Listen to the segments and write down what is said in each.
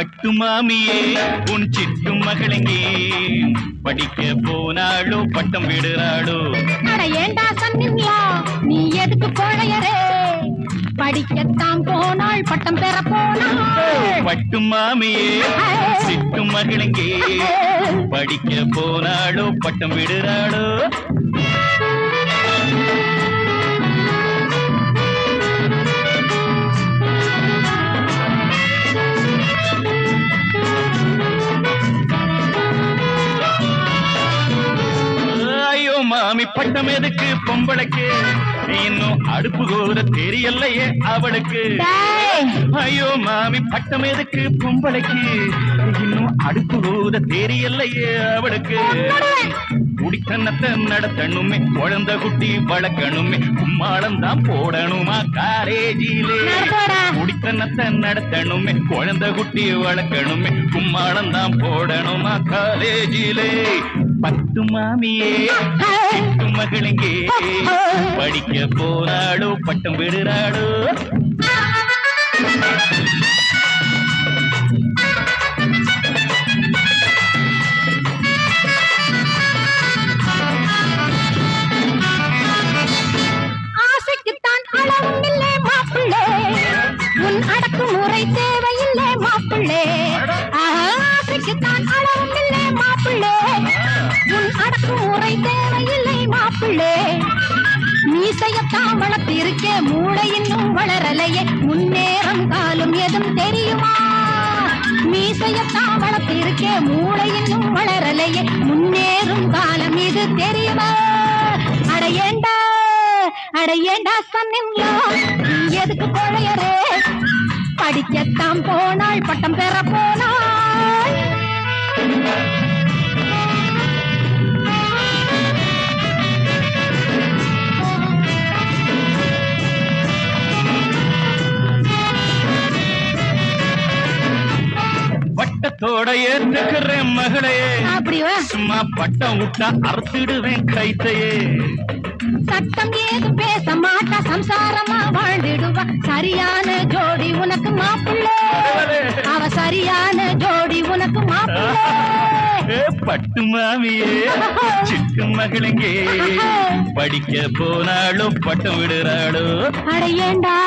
பட்டு மாமியே உன் சிட்டு மகளெங்கே. படிக்க போனாளோ பட்டம் விடுறாளோ. ஏண்டா சொன்னீங்களா? நீ எதுக்கு கோழையரே? படிக்கத்தான் போனாள் பட்டம் பெற போனாள். பட்டு மாமியே சிட்டு மகளெங்கே. படிக்க போனாளோ பட்டம் விடுறாளோ. பட்டம் எதுக்கு பொம்பளைக்கு? இன்னும் அடுப்பு கூட தெரியலையே அவளுக்கு. ஐயோ மாமி பட்டம் எதுக்கு பொம்பளைக்கு? இன்னும் அடுப்பு கூட தெரியலையே அவளுக்கு. குடித்தனத்தை நடத்தணுமே குழந்தை குட்டி வளர்க்கணுமே கும்மாளம் தான் போடணுமா காலேஜிலே. குடித்தனத்தை நடத்தணுமே குழந்தை குட்டி வளர்க்கணுமே கும்மாளம் தான் போடணுமா காலேஜிலே? பத்து மாமியே பத்து மகளுங்கே. படிக்க போனாளோ பட்டம் விடுறாளோ? அடக்குமுறை தேவையில்லை மாப்பிள்ளே. ஆஹா, ஆசைக்குத்தான் அளவும் இல்லை மாப்பிள்ளே. மீசையத்தான் வளர்த்திருக்கே மூளை இன்னும் வளரலையே. முன்னேறம் காலம் எதும் தெரியுமா? மீசையத்தான் வளர்த்திருக்கே மூளை இன்னும் வளரலையே. முன்னேறும் காலம் இது தெரியுமா? அடையேண்டா அடையேண்டா அட சொன்னீங்களோ? எதுக்கு கொழையரே படிக்கத்தான் போனால் பட்டம் பெற போனால் பட்டத்தோட ஏத்துக்கிறேன் மகளே. சும்மா பட்டம் விட்டா அறுத்திடுவேன் கைத்தையே. சட்டம் ஏதும் பேச மாட்டா சம்சாரமா வாழ்ந்திடுவா. சரியான ஜோடி உனக்கு மாப்பிள்ளை. அவ சரியான ஜோடி உனக்கு மாப்பிள்ளை. பட்டு மாமியே சிட்டு மகளெங்கே. படிக்க போனாளோ பட்டம் விடுறாளோ? அட ஏண்டா?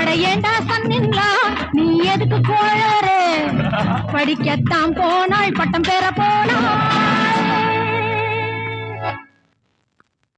அட ஏண்டா சொன்னீங்களா? நீ எதுக்கு கோழறு படிக்கத்தான் போனாள் பட்டம் பெற போனாள்.